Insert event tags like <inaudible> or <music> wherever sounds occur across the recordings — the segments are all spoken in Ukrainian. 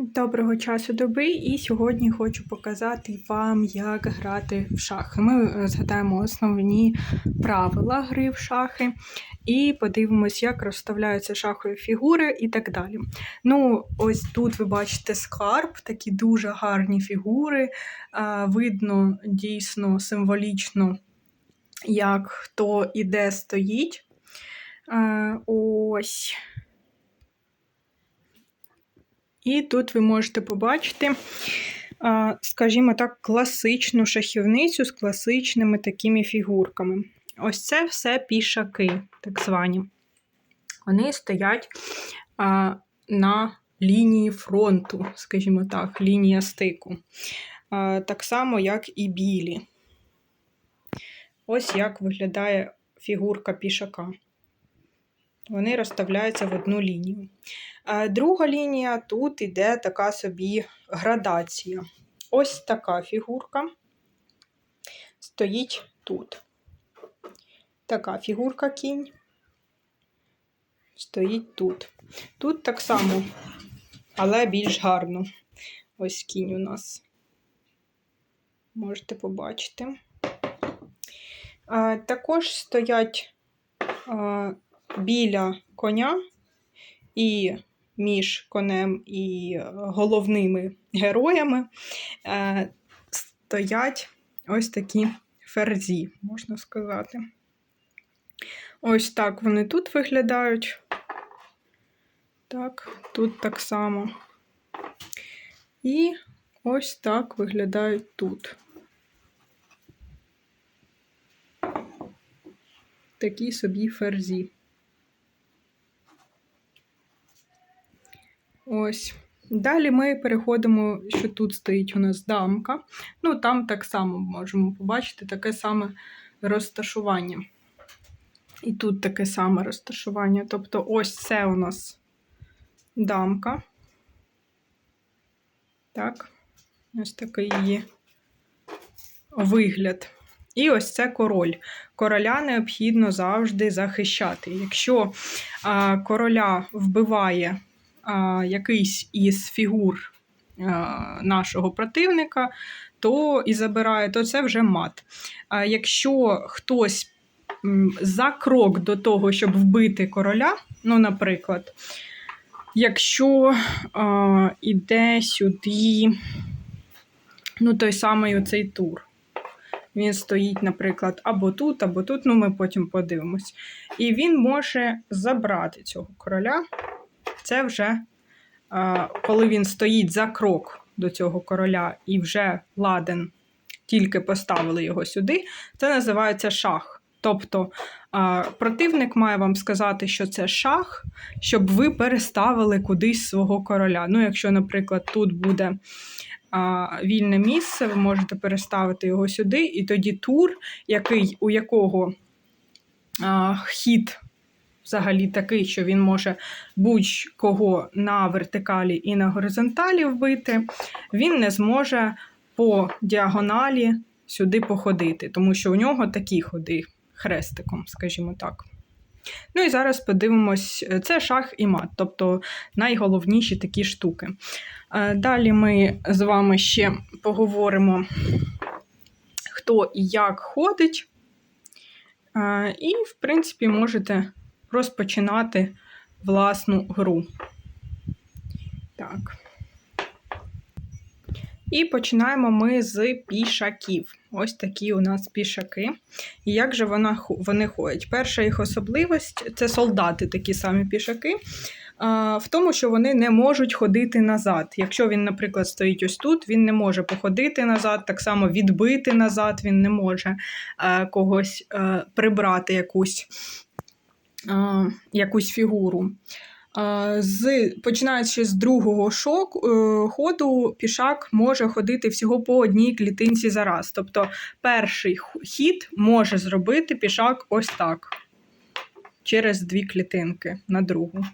Доброго часу доби, і сьогодні хочу показати вам, як грати в шахи. Ми е, згадаємо основні правила гри в шахи і подивимось, як розставляються шахові фігури і так далі. Ну, ось тут ви бачите скарб, такі дуже гарні фігури. Видно дійсно символічно, як хто і де стоїть. Ось. І тут ви можете побачити, скажімо так, класичну шахівницю з класичними такими фігурками. Ось це все пішаки, так звані. Вони стоять на лінії фронту, скажімо так, лінія стику. Так само, як і білі. Ось як виглядає фігурка пішака. Вони розставляються в одну лінію. Друга лінія тут іде така собі градація. Ось така фігурка стоїть тут. Така фігурка кінь стоїть тут. Тут так само, але більш гарно. Ось кінь у нас. Можете побачити. Також стоять біля коня і між конем і е, головними героями е, стоять ось такі ферзі, можна сказати. Ось так вони тут виглядають. Так, тут так само. І ось так виглядають тут. Такі собі ферзі. Ось. Далі ми переходимо, що тут стоїть у нас дамка. Ну, там так само можемо побачити таке саме розташування. І тут таке саме розташування. Тобто, ось це у нас дамка. Так, ось такий її вигляд. І ось це король. Короля необхідно завжди захищати. Якщо а, короля вбиває якийсь із фігур а, нашого противника, то і забирає, то це вже мат. А якщо хтось за крок до того, щоб вбити короля, ну, наприклад, якщо а, іде сюди, ну, той самий оцей тур. Він стоїть, наприклад, або тут, або тут, ну ми потім подивимось. І він може забрати цього короля. Це вже коли він стоїть за крок до цього короля і вже ладен, тільки поставили його сюди, це називається шах. Тобто противник має вам сказати, що це шах, щоб ви переставили кудись свого короля. Ну, якщо, наприклад, тут буде вільне місце, ви можете переставити його сюди, і тоді тур, який, у якого хід взагалі такий, що він може будь-кого на вертикалі і на горизонталі вбити, він не зможе по діагоналі сюди походити, тому що у нього такі ходи хрестиком, скажімо так. Ну і зараз подивимось, це шах і мат, тобто найголовніші такі штуки. Е, далі ми з вами ще поговоримо, хто і як ходить. Е, і, в принципі, можете розпочинати власну гру. Так. І починаємо ми з пішаків. Ось такі у нас пішаки. І як же вона, вони ходять? Перша їх особливість це солдати, такі самі пішаки, в тому, що вони не можуть ходити назад. Якщо він, наприклад, стоїть ось тут, він не може походити назад, так само відбити назад, він не може е, когось е, прибрати якусь якусь фігуру. З, Починаючи з другого шок, е, ходу, пішак може ходити всього по одній клітинці за раз. Тобто перший хід може зробити пішак ось так, через дві клітинки на другу.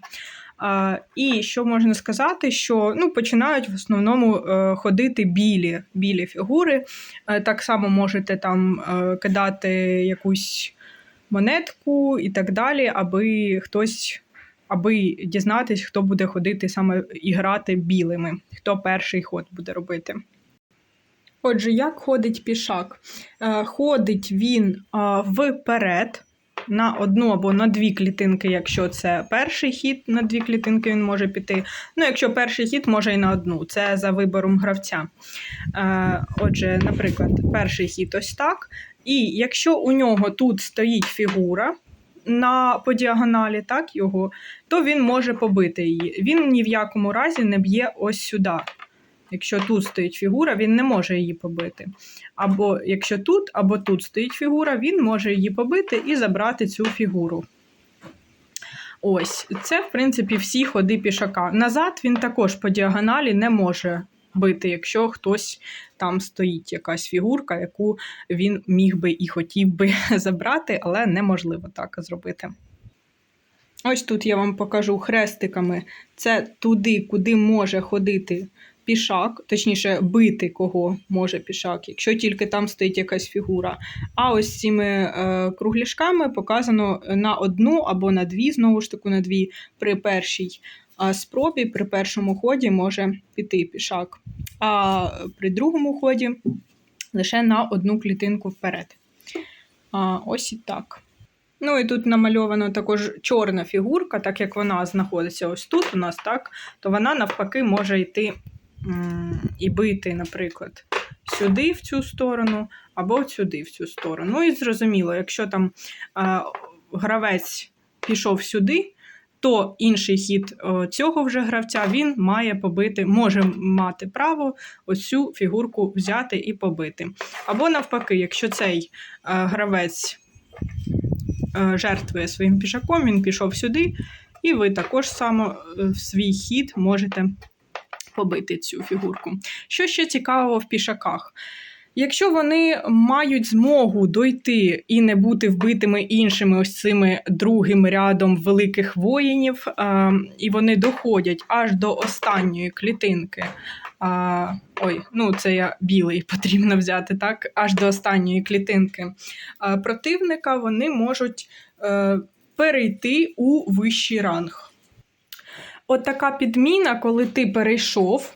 А, І що можна сказати, що ну, починають в основному е, ходити білі білі фігури. Е, так само можете там кидати якусь монетку і так далі, аби хтось аби дізнатись, хто буде ходити саме і грати білими, хто перший ход буде робити. Отже, як ходить пішак? Е, Ходить він вперед на одну або на дві клітинки, якщо це перший хід, на дві клітинки він може піти. Ну, якщо перший хід, може і на одну. Це за вибором гравця. Е, Отже, наприклад, перший хід ось так. І якщо у нього тут стоїть фігура на по діагоналі, так його, то він може побити її. Він ні в якому разі не б'є ось сюди. Якщо тут стоїть фігура, він не може її побити. Або якщо тут, або тут стоїть фігура, він може її побити і забрати цю фігуру. Ось, це, в принципі, всі ходи пішака. Назад він також по діагоналі не може бити, якщо хтось там стоїть, якась фігурка, яку він міг би і хотів би <laughs> забрати, але неможливо так зробити. Ось тут я вам покажу хрестиками. Це туди, куди може ходити пішак, точніше, бити кого може пішак, якщо тільки там стоїть якась фігура. А ось цими е, кругляшками показано на одну або на дві, знову ж таки, на дві при першій спробі, при першому ході може піти пішак. А при другому ході лише на одну клітинку вперед. А, ось і так. Ну і тут намальовано також чорна фігурка, так як вона знаходиться ось тут у нас, так, то вона навпаки може йти і бити, наприклад, сюди в цю сторону, або сюди в цю сторону. Ну і зрозуміло, якщо там е, гравець пішов сюди, то інший хід е, цього вже гравця він має побити, може мати право ось цю фігурку взяти і побити. Або навпаки, якщо цей е, гравець е, жертвує своїм пішаком, він пішов сюди, і ви також само в свій хід можете побити цю фігурку. Що ще цікавого в пішаках? Якщо вони мають змогу дойти і не бути вбитими іншими ось цими другим рядом великих воїнів, е, і вони доходять аж до останньої клітинки. А, ой, ну це я білий <laughs> потрібно взяти, так? Аж до останньої клітинки а, противника вони можуть е, перейти у вищий ранг. От така підміна, коли ти перейшов,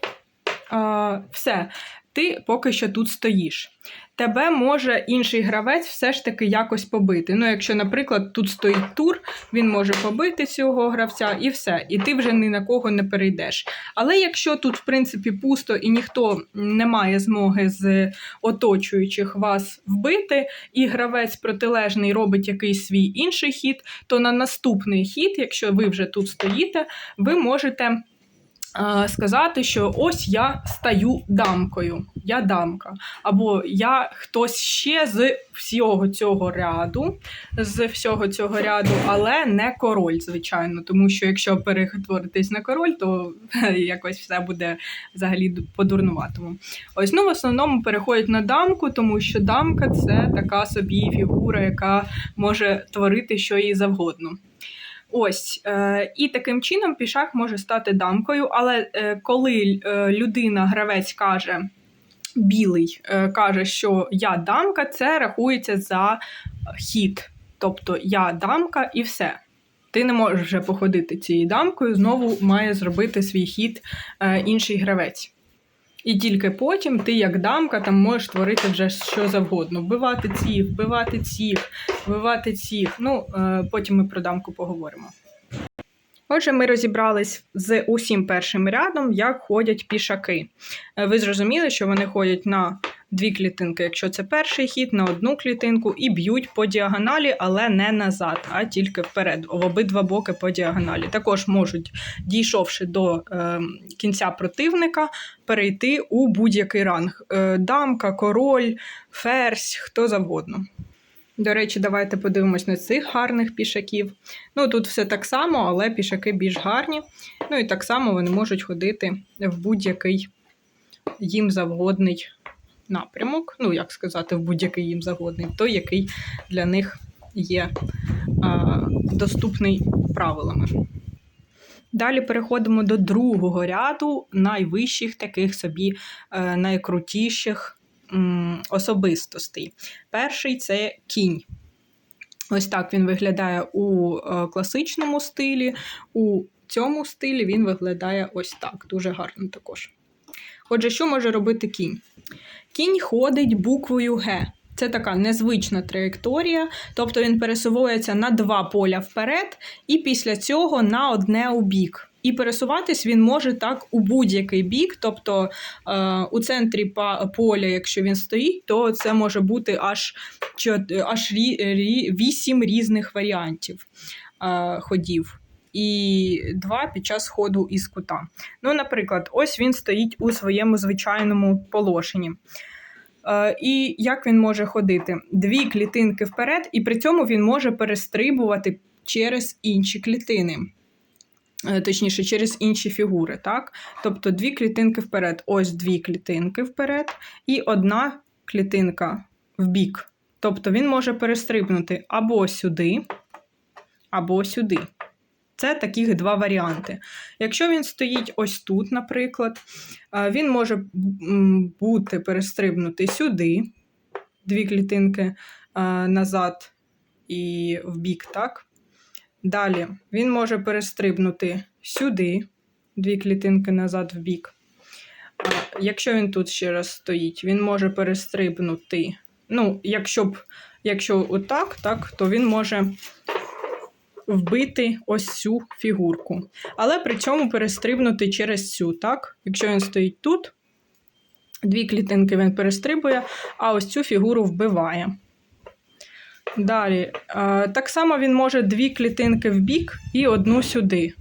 а, все, ти поки що тут стоїш. Тебе може інший гравець все ж таки якось побити. Ну, якщо, наприклад, тут стоїть тур, він може побити цього гравця і все, і ти вже ні на кого не перейдеш. Але якщо тут, в принципі, пусто і ніхто не має змоги з оточуючих вас вбити, і гравець протилежний робить якийсь свій інший хід, то на наступний хід, якщо ви вже тут стоїте, ви можете. Е, Сказати, що ось я стаю дамкою, я дамка. Або я хтось ще з всього цього ряду, з всього цього ряду, але не король, звичайно. Тому що якщо перетворитись на король, то <laughs> якось все буде взагалі по-дурнуватому. Ось ну в основному переходять на дамку, тому що дамка це така собі фігура, яка може творити що їй завгодно. Ось, е, і таким чином пішак може стати дамкою, але е, коли е, людина, гравець каже, білий е, каже, що я дамка, це рахується за хід. Тобто я дамка і все. Ти не можеш вже походити цією дамкою, знову має зробити свій хід е, інший гравець. І тільки потім ти, як дамка, там можеш творити вже що завгодно. Вбивати цих, вбивати цих, вбивати цих. Ну, е, потім ми про дамку поговоримо. Отже, ми розібрались з усім першим рядом, як ходять пішаки. Е, Ви зрозуміли, що вони ходять на дві клітинки, якщо це перший хід, на одну клітинку, і б'ють по діагоналі, але не назад, а тільки вперед, в обидва боки по діагоналі. Також можуть, дійшовши до е, кінця противника, перейти у будь-який ранг: е, дамка, король, ферзь, хто завгодно. До речі, давайте подивимось на цих гарних пішаків. Ну, тут все так само, але пішаки більш гарні. Ну і так само вони можуть ходити в будь-який їм завгодний напрямок. Ну, як сказати, в будь-який їм завгодний, той, який для них є а, доступний правилами. Далі переходимо до другого ряду найвищих таких собі е, найкрутіших особистостей. Перший це кінь. Ось так він виглядає у е, класичному стилі. У цьому стилі він виглядає ось так. Дуже гарно також. Отже, що може робити кінь? Кінь ходить буквою Г. Це така незвична траєкторія, тобто він пересувається на два поля вперед, і після цього на одне у бік. І пересуватись він може так у будь-який бік, тобто е, у центрі поля, якщо він стоїть, то це може бути аж, аж рі, рі, вісім різних варіантів е, ходів. І два під час ходу із кута. Ну, наприклад, ось він стоїть у своєму звичайному положенні. Е, і як він може ходити? Дві клітинки вперед, і при цьому він може перестрибувати через інші клітини. Е, Точніше, через інші фігури, так? Тобто дві клітинки вперед, ось дві клітинки вперед, і одна клітинка в бік. Тобто він може перестрибнути або сюди, або сюди. Це таких два варіанти. Якщо він стоїть ось тут, наприклад, е, він може бути перестрибнути сюди, дві клітинки е, назад і в бік, так? Далі він може перестрибнути сюди, дві клітинки назад в бік. Е, Якщо він тут ще раз стоїть, він може перестрибнути. Ну, якщо б, якщо отак, так, то він може вбити ось цю фігурку. Але при цьому перестрибнути через цю, так? Якщо він стоїть тут, дві клітинки він перестрибує, а ось цю фігуру вбиває. Далі, е, так само він може дві клітинки в бік і одну сюди.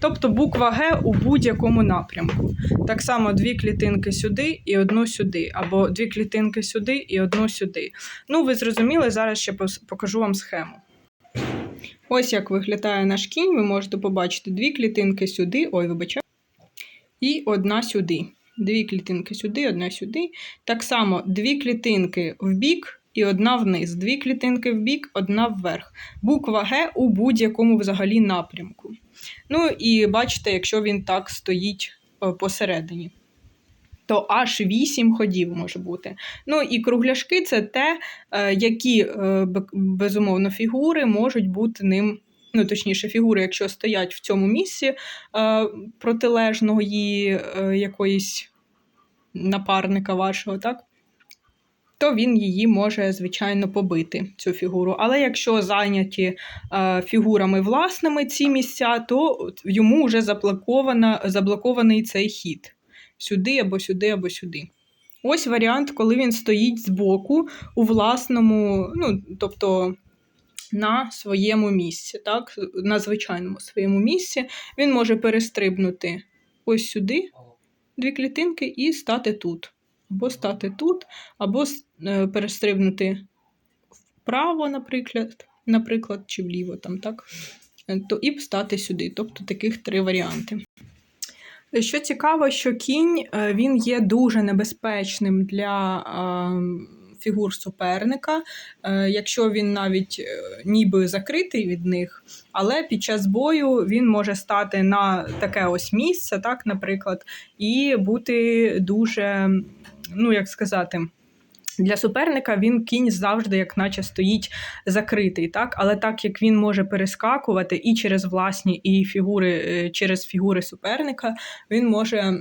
Тобто буква Г у будь-якому напрямку. Так само дві клітинки сюди і одну сюди, або дві клітинки сюди і одну сюди. Ну, ви зрозуміли, зараз ще покажу вам схему. Ось як виглядає наш кінь. Ви можете побачити дві клітинки сюди, ой, вибачаю, і одна сюди. Дві клітинки сюди, одна сюди. Так само дві клітинки в бік і одна вниз. Дві клітинки в бік, одна вверх. Буква Г у будь-якому взагалі напрямку. Ну і бачите, якщо він так стоїть е, посередині. То аж 8 ходів може бути. Ну і кругляшки це те, е, які е, безумовно фігури можуть бути ним. Ну, точніше, фігури, якщо стоять в цьому місці е, протилежної е, якоїсь напарника вашого, так? То він її може, звичайно, побити, цю фігуру. Але якщо зайняті е, фігурами власними ці місця, то йому вже заблокований цей хід. Сюди або сюди, або сюди. Ось варіант, коли він стоїть збоку у власному, ну, тобто на своєму місці, так? на звичайному своєму місці. Він може перестрибнути ось сюди, дві клітинки, і стати тут. Або стати тут, або е, перестрибнути вправо, наприклад, наприклад, чи вліво, там, так? Е, То і стати сюди. Тобто таких три варіанти. Що цікаво, що кінь е, він є дуже небезпечним для е, фігур суперника, е, якщо він навіть ніби закритий від них, але під час бою він може стати на таке ось місце, так, наприклад, і бути дуже, ну як сказати. Для суперника він кінь завжди, як наче стоїть закритий, так? Але так як він може перескакувати і через власні, і фігури, е, через фігури суперника, він може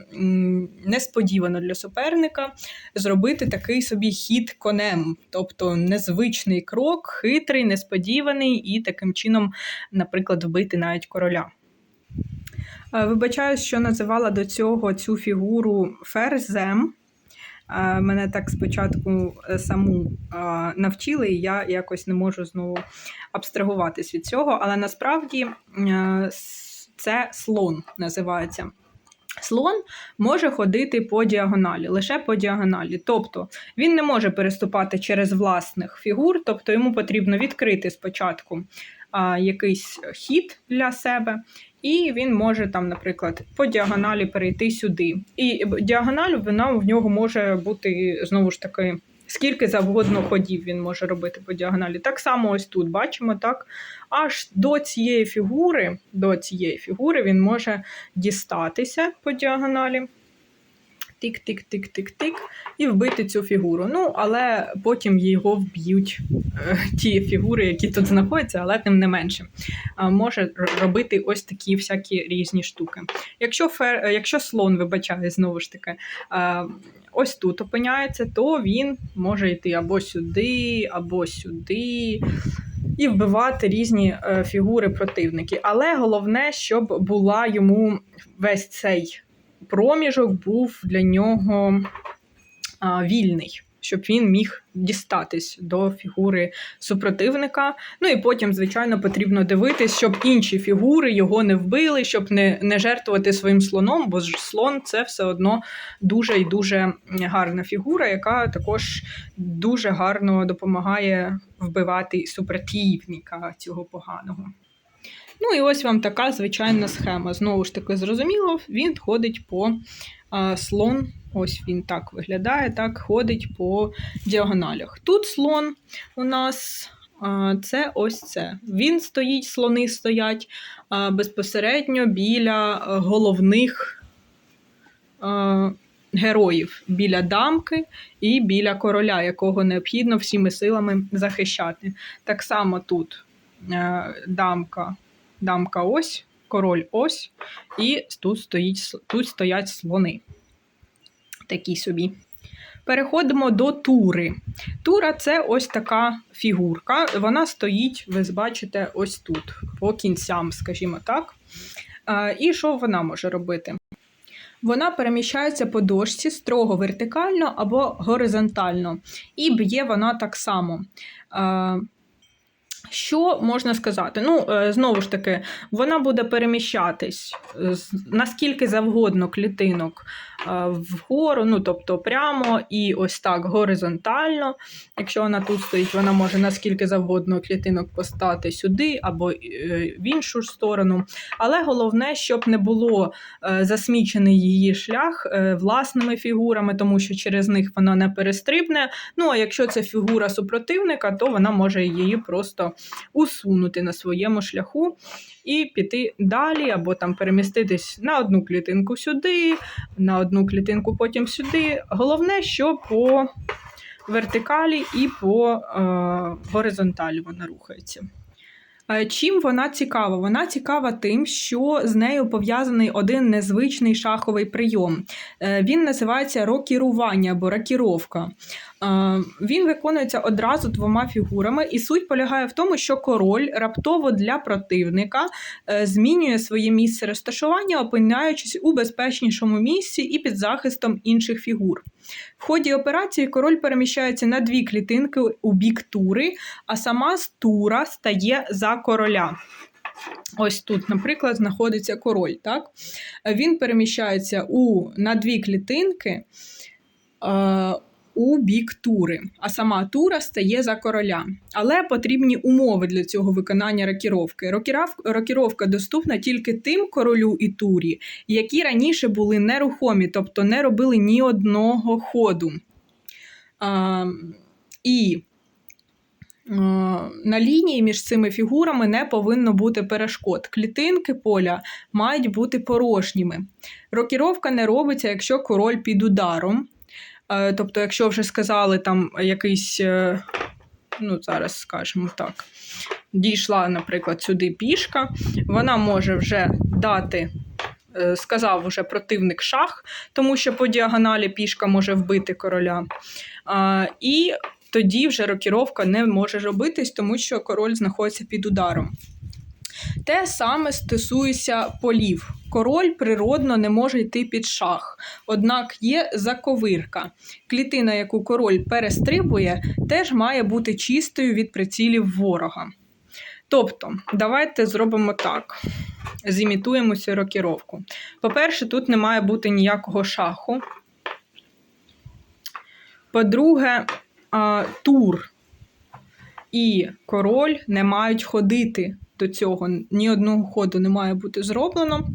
несподівано для суперника зробити такий собі хід конем, тобто незвичний крок, хитрий, несподіваний, і таким чином, наприклад, вбити навіть короля. Е, Вибачаю, що називала до цього цю фігуру ферзем. Мене так спочатку е, саму навчили, і я якось не можу знову абстрагуватись від цього. Але насправді е, це слон називається. Слон може ходити по діагоналі, лише по діагоналі. Тобто він не може переступати через власних фігур, тобто йому потрібно відкрити спочатку а, якийсь хід для себе, і він може там, наприклад, по діагоналі перейти сюди. І діагональ вона в нього може бути знову ж таки. Скільки завгодно ходів він може робити по діагоналі. Так само ось тут бачимо, так? Аж до цієї фігури, до цієї фігури він може дістатися по діагоналі. Тик-тик-тик-тик-тик, і вбити цю фігуру. Ну, але потім його вб'ють е, ті фігури, які тут знаходяться, але тим не менше. Може робити ось такі всякі різні штуки. Якщо, фер, е, якщо слон вибачає, знову ж таки, ось тут опиняється, то він може йти або сюди, або сюди. І вбивати різні е, фігури противники. Але головне, щоб була йому весь цей проміжок був для нього вільний, щоб він міг дістатись до фігури супротивника. Ну і потім, звичайно, потрібно дивитись, щоб інші фігури його не вбили, щоб не, не жертвувати своїм слоном, бо ж слон це все одно дуже і дуже гарна фігура, яка також дуже гарно допомагає вбивати супротивника цього поганого. Ну і ось вам така звичайна схема. Знову ж таки, зрозуміло, він ходить по а, слон. Ось він так виглядає, так ходить по діагоналях. Тут слон у нас а, це ось це. Він стоїть, слони стоять а, безпосередньо біля головних а, героїв, біля дамки і біля короля, якого необхідно всіми силами захищати. Так само тут е, дамка, дамка ось, король ось, і тут, стоїть, тут стоять слони. Такі собі. Переходимо до тури. Тура це ось така фігурка. Вона стоїть, ви бачите, ось тут, по кінцям, скажімо так. І що вона може робити? Вона переміщається по дошці строго вертикально або горизонтально, і б'є вона так само. Що можна сказати? Ну, е, знову ж таки, вона буде переміщатись е, наскільки завгодно клітинок е, вгору, ну тобто прямо і ось так горизонтально. Якщо вона тут стоїть, вона може наскільки завгодно клітинок постати сюди або в іншу сторону. Але головне, щоб не було засмічений її шлях власними фігурами, тому що через них вона не перестрибне. Ну а якщо це фігура супротивника, то вона може її просто усунути на своєму шляху і піти далі, або там переміститись на одну клітинку сюди, на одну клітинку потім сюди. Головне, що по вертикалі і по е, горизонталі вона рухається. Е, Чим вона цікава? Вона цікава тим, що з нею пов'язаний один незвичний шаховий прийом. Е, Він називається рокірування або рокіровка. Е, Він виконується одразу двома фігурами, і суть полягає в тому, що король раптово для противника е, змінює своє місце розташування, опиняючись у безпечнішому місці і під захистом інших фігур. В ході операції король переміщається на дві клітинки у бік тури, а сама з тура стає за короля. Ось тут, наприклад, знаходиться король. Так? Він переміщається у, на дві клітинки е, у бік тури, а сама тура стає за короля. Але потрібні умови для цього виконання рокіровки. Рокіровка доступна тільки тим королю і турі, які раніше були нерухомі, тобто не робили ні одного ходу. А, і на лінії між цими фігурами не повинно бути перешкод. Клітинки поля мають бути порожніми. Рокіровка не робиться, якщо король під ударом. Е, Тобто, якщо вже сказали там якийсь, е, ну зараз скажемо так, дійшла, наприклад, сюди пішка, вона може вже дати. е, Сказав уже противник шах, тому що по діагоналі пішка може вбити короля. А, і тоді вже рокіровка не може робитись, тому що король знаходиться під ударом. Те саме стосується полів. Король природно не може йти під шах, однак є заковирка. Клітина, яку король перестрибує, теж має бути чистою від прицілів ворога. Тобто, давайте зробимо так: зімітуємо цю рокіровку. По-перше, тут не має бути ніякого шаху. По-друге, тур і король не мають ходити до цього. Ні одного ходу не має бути зроблено.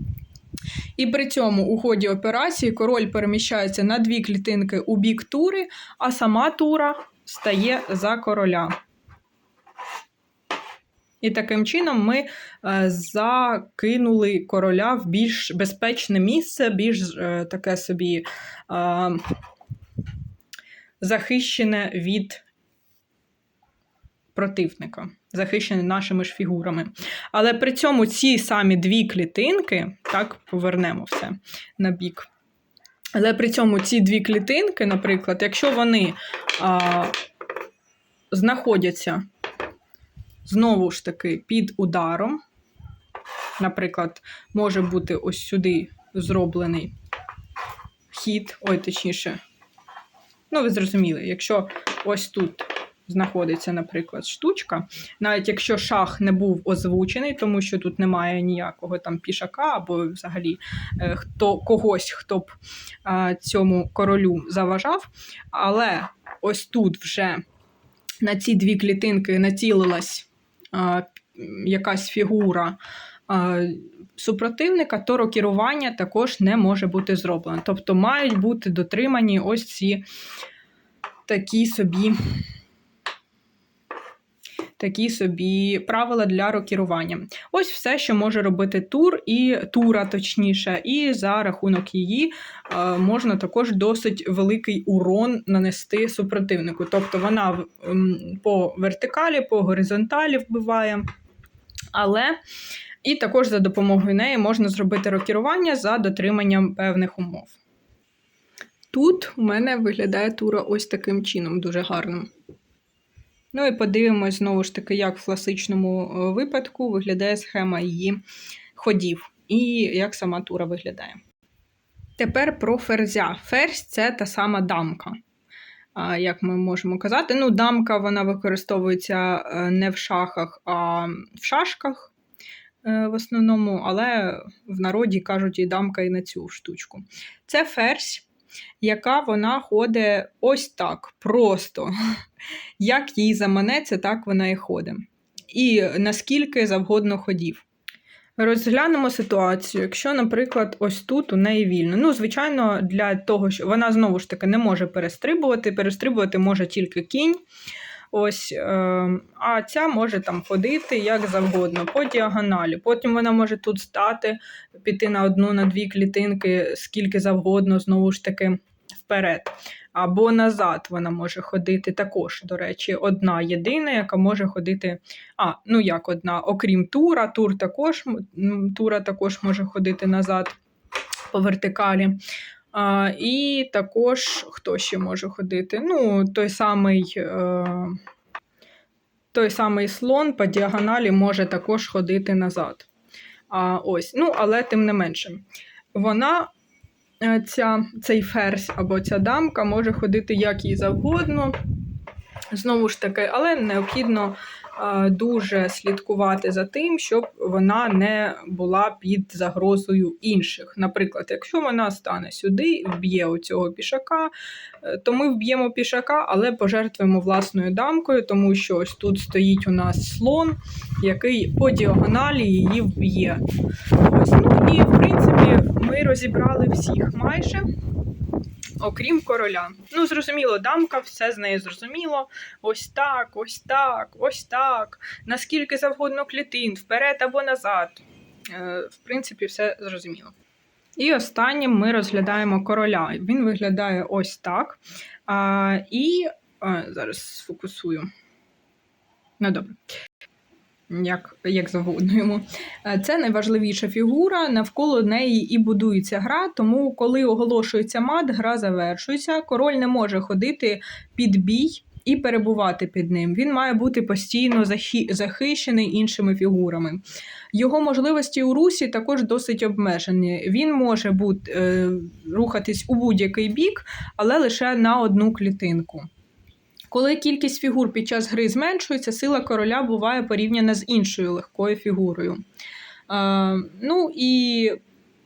І при цьому у ході операції король переміщається на дві клітинки у бік тури, а сама тура стає за короля. І таким чином ми е, закинули короля в більш безпечне місце, більш е, таке собі е, захищене від противника, захищене нашими ж фігурами. Але при цьому ці самі дві клітинки, так, повернемо все на бік. Але при цьому ці дві клітинки, наприклад, якщо вони а, знаходяться знову ж таки під ударом, наприклад, може бути ось сюди зроблений хід, ой, точніше, ну, ви зрозуміли, якщо ось тут знаходиться, наприклад, штучка, навіть якщо шах не був озвучений, тому що тут немає ніякого там пішака або взагалі е, хто когось, хто б е, цьому королю заважав. Але ось тут вже на ці дві клітинки націлилась е, якась фігура. Супротивника, то рокірування також не може бути зроблено. Тобто мають бути дотримані ось ці такі собі такі собі правила для рокірування. Ось все, що може робити тур і тура, точніше, і за рахунок її е, можна також досить великий урон нанести супротивнику. Тобто вона м, по вертикалі, по горизонталі вбиває. Але і також за допомогою неї можна зробити рокірування за дотриманням певних умов. Тут у мене виглядає тура ось таким чином, дуже гарним. Ну і подивимось знову ж таки, як в класичному е, випадку виглядає схема її ходів і як сама тура виглядає. Тепер про ферзя. Ферзь це та сама дамка. Як ми можемо казати, ну, дамка вона використовується е, не в шахах, а в шашках е, в основному, але в народі кажуть і дамка і на цю штучку. Це ферзь яка вона ходить ось так, просто. Як їй заманеться, так вона і ходить. І наскільки завгодно ходів. Розглянемо ситуацію. Якщо, наприклад, ось тут у неї вільно. Ну, звичайно, для того, що вона знову ж таки не може перестрибувати. Перестрибувати може тільки кінь. Ось, е, А ця може там ходити як завгодно, по діагоналі. Потім вона може тут стати, піти на одну, на дві клітинки, скільки завгодно, знову ж таки, вперед. Або назад вона може ходити також, до речі, одна єдина, яка може ходити. А, ну як одна, окрім тура, тур також, тура також може ходити назад по вертикалі. А, І також хто ще може ходити? Ну, той самий е, той самий слон по діагоналі може також ходити назад. А, ось, ну, Але тим не менше, вона, е, ця, цей ферзь або ця дамка може ходити як їй завгодно. Знову ж таки, але необхідно дуже слідкувати за тим, щоб вона не була під загрозою інших. Наприклад, якщо вона стане сюди, вб'є оцього пішака, е, то ми вб'ємо пішака, але пожертвуємо власною дамкою, тому що ось тут стоїть у нас слон, який по діагоналі її вб'є. Ось, ну І в принципі ми розібрали всіх майже окрім короля. Ну, зрозуміло, дамка, все з нею зрозуміло. Ось так, ось так, ось так. Наскільки завгодно клітин, вперед або назад. Е, В принципі, все зрозуміло. І останнім ми розглядаємо короля. Він виглядає ось так. А, І а, зараз сфокусую. Ну, добре як як завгодно йому. Е, це найважливіша фігура, навколо неї і будується гра, тому коли оголошується мат, гра завершується. Король не може ходити під бій і перебувати під ним. Він має бути постійно захищений іншими фігурами. Його можливості у русі також досить обмежені. Він може бути, е, рухатись у будь-який бік, але лише на одну клітинку. Коли кількість фігур під час гри зменшується, сила короля буває порівняна з іншою легкою фігурою. Е, ну і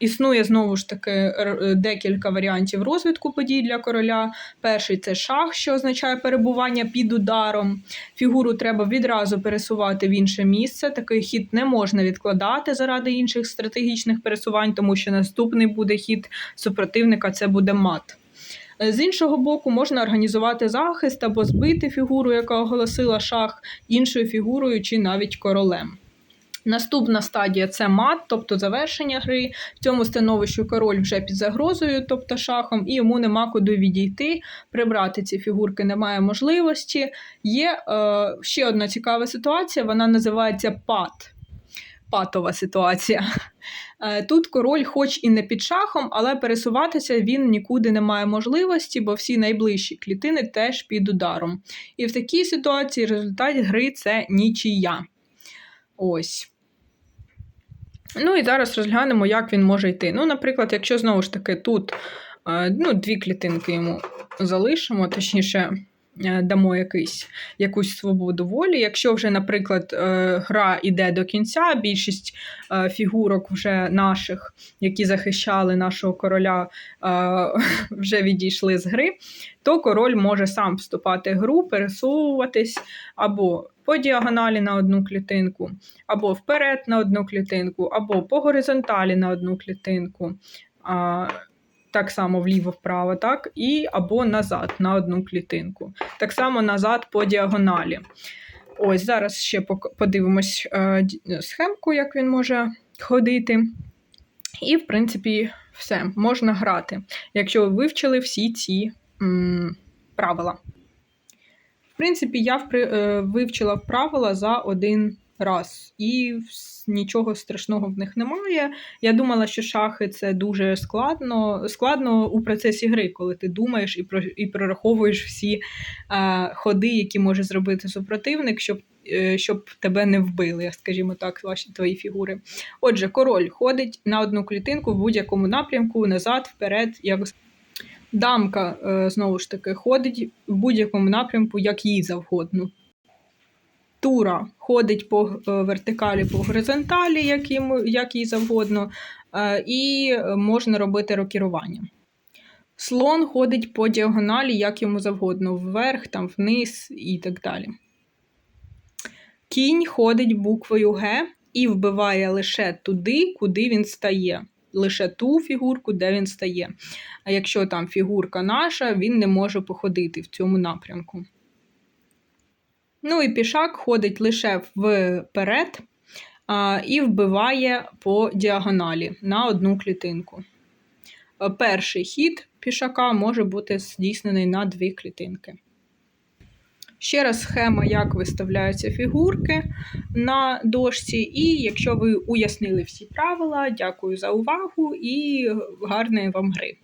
існує знову ж таки декілька варіантів розвитку подій для короля. Перший це шах, що означає перебування під ударом. Фігуру треба відразу пересувати в інше місце. Такий хід не можна відкладати заради інших стратегічних пересувань, тому що наступний буде хід супротивника це буде мат. З іншого боку, можна організувати захист або збити фігуру, яка оголосила шах, іншою фігурою чи навіть королем. Наступна стадія це мат, тобто завершення гри. В цьому становищі король вже під загрозою, тобто шахом, і йому нема куди відійти. Прибрати ці фігурки немає можливості. Є е, ще одна цікава ситуація, вона називається пат. Патова ситуація. Е, Тут король, хоч і не під шахом, але пересуватися він нікуди не має можливості, бо всі найближчі клітини теж під ударом. І в такій ситуації результат гри це нічия. Ось. Ну і зараз розглянемо, як він може йти. Ну, наприклад, якщо знову ж таки тут е, ну, дві клітинки йому залишимо, точніше, дамо якийсь, якусь свободу волі. Якщо вже, наприклад, е, гра йде до кінця, більшість е, фігурок вже наших, які захищали нашого короля, е, <laughs> вже відійшли з гри, то король може сам вступати в гру, пересовуватись або по діагоналі на одну клітинку, або вперед на одну клітинку, або по горизонталі на одну клітинку. Так само вліво-вправо, так, і або назад на одну клітинку. Так само назад по діагоналі. Ось зараз ще подивимось е, схемку, як він може ходити. І, в принципі, все, можна грати, якщо ви вивчили всі ці м, правила. В принципі, я е, вивчила правила за один раз, і нічого страшного в них немає. Я думала, що шахи це дуже складно, складно у процесі гри, коли ти думаєш і, про, і прораховуєш всі е, ходи, які може зробити супротивник, щоб, е, щоб тебе не вбили, скажімо так, ваші твої фігури. Отже, король ходить на одну клітинку в будь-якому напрямку, назад, вперед, як Дамка, е, знову ж таки, ходить в будь-якому напрямку, як їй завгодно. Тура ходить по е, вертикалі, по горизонталі, як, їм, як їй завгодно, е, і можна робити рокірування. Слон ходить по діагоналі, як йому завгодно, вверх, там, вниз і так далі. Кінь ходить буквою Г і вбиває лише туди, куди він стає. Лише ту фігурку, де він стає. А якщо там фігурка наша, він не може походити в цьому напрямку. Ну і пішак ходить лише вперед а, і вбиває по діагоналі на одну клітинку. Е, Перший хід пішака може бути здійснений на дві клітинки. Ще раз схема, як виставляються фігурки на дошці. І якщо ви уяснили всі правила, дякую за увагу і гарної вам гри!